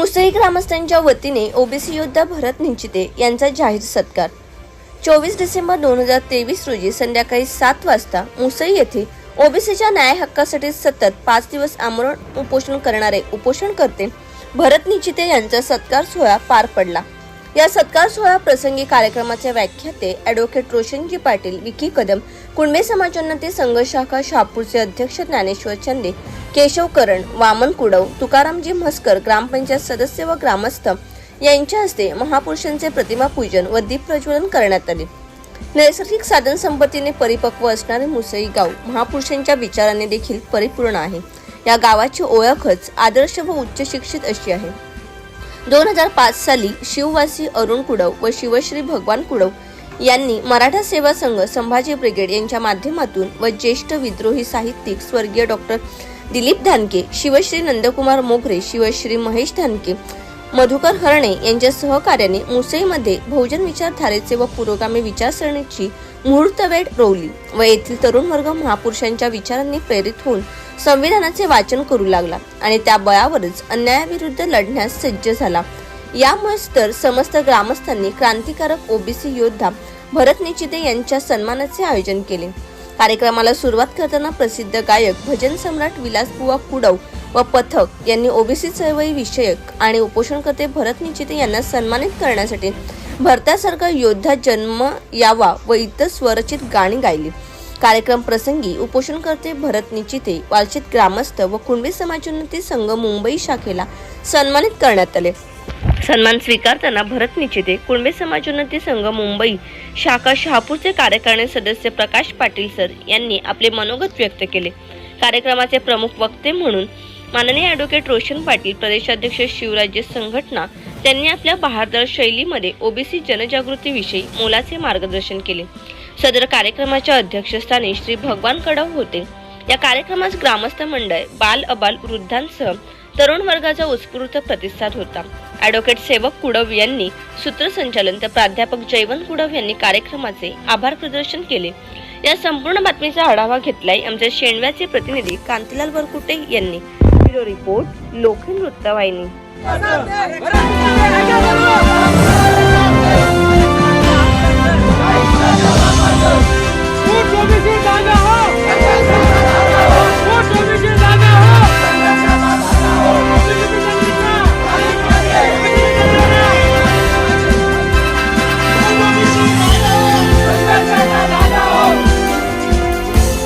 मुसई ग्रामस्थांच्या वतीने ओबीसी योद्धा भरत निंचिते यांचा जाहीर सत्कार. चोवीस डिसेंबर दोन हजार तेवीस रोजी संध्याकाळी सात वाजता मुसई येथे ओबीसीच्या न्याय हक्कासाठी सतत पाच दिवस आमरण उपोषण करणारे उपोषणकर्ते भरत निचिते यांचा सत्कार सोहळा पार पडला. या सत्कार सोहळा प्रसंगी कार्यक्रमाचे व्याख्याते ॲडव्होकेट रोशनजी पाटील विकी कदम कुणबे समाजोन्नती संघ शाखा शहापूरचे अध्यक्ष ज्ञानेश्वर चंदे केशव करण वामन कुडव तुकारामजी म्हस्कर ग्रामपंचायत सदस्य व ग्रामस्थ यांच्या हस्ते महापुरुषांचे प्रतिमा पूजन व दीप प्रज्वलन करण्यात आले. नैसर्गिक साधन संपत्तीने परिपक्व असणारे मुसई गाव महापुरुषांच्या विचाराने देखील परिपूर्ण आहे. या गावाची ओळखच आदर्श व उच्च शिक्षित अशी आहे. दोन हजार पाच साली शिववासी अरुण कुडव व शिवश्री भगवान कुडव यांनी मराठा सेवा संघ संभाजी ब्रिगेड यांच्या माध्यमातून व ज्येष्ठ विद्रोही साहित्यिक स्वर्गीय डॉक्टर दिलीप धानके शिवश्री नंदकुमार मोगरे शिवश्री महेश धानके मधुकर हरणे यांच्या सहकार्याने मुसईमध्ये बहुजन विचारधारेचे व पुरोगामी विचारसरणीची मुहूर्तवेळ रोवली व येथील तरुण वर्ग महापुरुषांच्या विचारांनी प्रेरित होऊन संविधानाचे वाचन करू लागला आणि त्या बळावरच अन्यायाविरुद्ध लढण्यास सज्ज झाला. यामुळेच तर समस्त ग्रामस्थांनी क्रांतिकारक ओबीसी योद्धा भरत निचिते यांच्या सन्मानाचे आयोजन केले. कार्यक्रमाला सुरुवात करताना प्रसिद्ध गायक भजन सम्राट विलासबुवा कुडव व पथक यांनी ओबीसी चळवळी विषयक आणि उपोषणकर्ते भरत निचिते यांना सन्मानित करण्यासाठी भरतासारखा योद्धा जन्म यावा व इतर स्वरचित गाणी गायली. कार्यक्रम प्रसंगी उपोषणकर्ते भरत निचिते वालचित ग्रामस्थ व कुणबी समाजोन्नती संघ मुंबई शाखेला सन्मानित करण्यात आले. सन्मान स्वीकारताना भरत निचिते कुणबे समाजोन्नती संघ मुंबई शाखा शहापूरचे कार्यकारिणी सदस्य प्रकाश पाटील सर यांनी आपले मनोगत व्यक्त केले. कार्यक्रमाचे प्रमुख वक्ते म्हणून माननीय ॲडव्होकेट रोशन पाटील प्रदेशाध्यक्ष शिवराज्य संघटना त्यांनी आपल्या बहारदार शैलीमध्ये ओबीसी जनजागृतीविषयी मोलाचे मार्गदर्शन केले. सदर कार्यक्रमाच्या अध्यक्षस्थानी श्री भगवान कडव होते. या कार्यक्रमास ग्रामस्थ मंडळ बाल अबाल वृद्धांसह तरुण वर्गाचा उत्स्फूर्त प्रतिसाद होता. ॲडव्होकेट सेवक कुडव यांनी सूत्रसंचालन तर प्राध्यापक जयवंत कुडव यांनी कार्यक्रमाचे आभार प्रदर्शन केले. या संपूर्ण बातमीचा आढावा घेतलाय आमच्या शेणव्याचे प्रतिनिधी कांतीलाल वरकुटे यांनी. ब्युरो रिपोर्ट लोखंड वृत्तवाहिनी